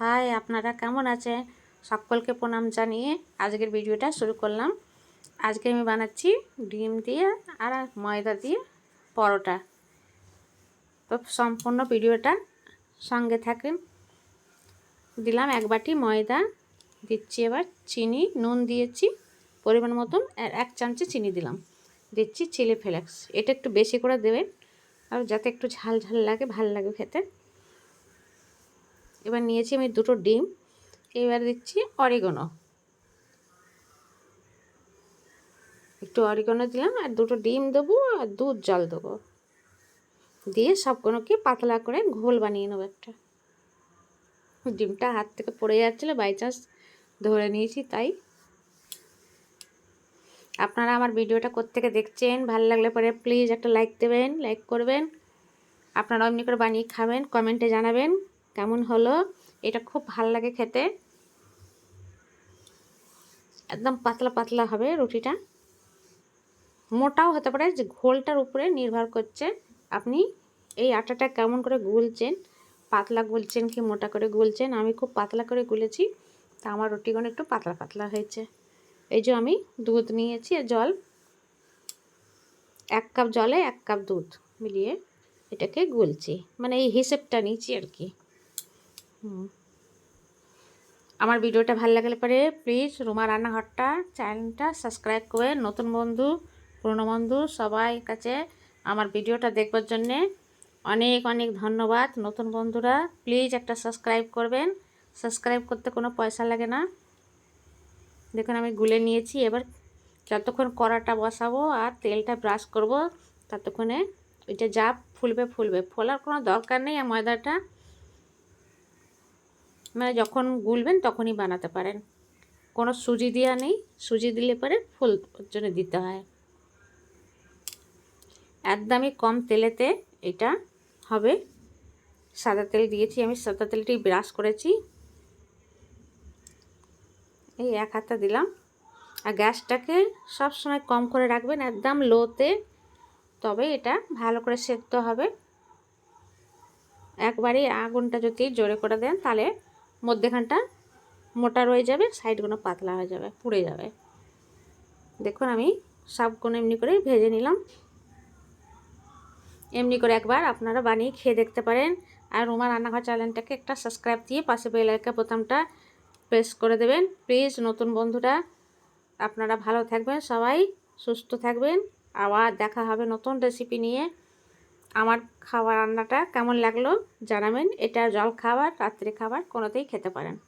High, আপনারা কেমন আছে সকলকে প্রণাম জানিয়ে আজকের ভিডিওটা শুরু করলাম। আজকে আমি বানাচ্ছি ডিম দিয়ে আর ময়দা দিয়ে পরোটা। তো সম্পূর্ণ ভিডিওটা সঙ্গে থাকেন। দিলাম এক বাটি ময়দা, দিচ্ছি এবার চিনি, নুন দিয়েছি, পরিমাণ মতন এক চামচে চিনি দিলাম। দিচ্ছি চিলি ফ্লেক্স। এটা একটু বেশি করে দেবেন আর যাতে একটু ঝাল ঝাল লাগে, ভালো লাগে খেতে। এবার নিয়েছি আমি দুটো ডিম, এবার দিচ্ছি অরিগনো। একটু অরিগনো দিলাম আর দুটো ডিম দেবো আর দুধ জল দেবো। দিয়ে সবগুলোকে পাতলা করে ঘোল বানিয়ে নেব একটা। ডিমটা হাত থেকে পড়ে যাচ্ছিল বাই চান্স ধরে নিয়েছি তাই। আপনারা আমার ভিডিওটা কোত্থেকে দেখছেন, ভালো লাগলে পরে প্লিজ একটা লাইক দেবেন লাইক করবেন। আপনারা এমনি করে বানিয়ে খাবেন কমেন্টে জানাবেন। কেমন হলো? এটা খুব ভালো লাগে খেতে। একদম পাতলা পাতলা হবে রুটিটা। মোটাও হতে পারে, যে ঘোলটার উপরে নির্ভর করছে। আপনি এই আটাটা কেমন করে গুলছেন? পাতলা গুলছেন কি মোটা করে গুলছেন? আমি খুব পাতলা করে গুলেছি, তা আমার রুটিগুলো একটু পাতলা পাতলা হয়েছে। এই যে আমি দুধ নিয়েছি জল। এক কাপ জলে এক কাপ দুধ মিলিয়ে এটাকে গুলছি। মানে এই হিসেবটা নিয়েছি আর কি। আমার ভিডিওটা ভালো লাগলে পরে প্লিজ রুমা রান্নাঘরটা চ্যানেলটা সাবস্ক্রাইব করে নতুন বন্ধু, পুরনো বন্ধু সবাই কাছে আমার ভিডিওটা দেখবার জন্যে অনেক অনেক ধন্যবাদ। নতুন বন্ধুরা প্লিজ একটা সাবস্ক্রাইব করবেন। সাবস্ক্রাইব করতে কোনো পয়সা লাগে না। দেখুন আমি গুলে নিয়েছি, এবার যতক্ষণ কড়াটা বসাবো আর তেলটা ব্রাশ করব, ততক্ষণে ওইটা যা ফুলবে ফুলবে। ফোলার কোনো দরকার নেই ময়দাটা। মানে যখন গুলবেন তখনই বানাতে পারেন। কোনো সুজি দেওয়া নেই। সুজি দিলে পরে ফুল জন্য দিতে হয়। একদমই কম তেলেতে এটা হবে। সাদা তেল দিয়েছি। আমি সাদা তেলটি ব্রাশ করেছি। এই এক হাতা দিলাম। আর গ্যাসটাকে সব সময় কম করে রাখবেন একদম লোতে। তবে এটা ভালো করে সেদ্ধ হবে। একবারে আগুনটা যদি জোরে করে দেন তাহলে মধ্যেখানটা মোটা রয়ে যাবে, সাইডগুলো পাতলা হয়ে যাবে, পুড়ে যাবে। দেখুন, আমি সবগুলো এমনি করে ভেজে নিলাম। এমনি করে একবার আপনারা বানিয়ে খেয়ে দেখতে পারেন। আর রুমা রান্নাঘর চ্যানেলটাকে একটা সাবস্ক্রাইব দিয়ে পাশে বেলাইকা বোতামটা প্রেস করে দেবেন। প্লিজ, নতুন বন্ধুরা, আপনারা ভালো থাকবেন, সবাই সুস্থ থাকবেন। আবার দেখা হবে নতুন রেসিপি নিয়ে। আমার খাবার রান্নাটা কেমন লাগল জানাবেন। এটা জল খাবার রাত্রে খাবার কোনোতেই খেতে পারেন।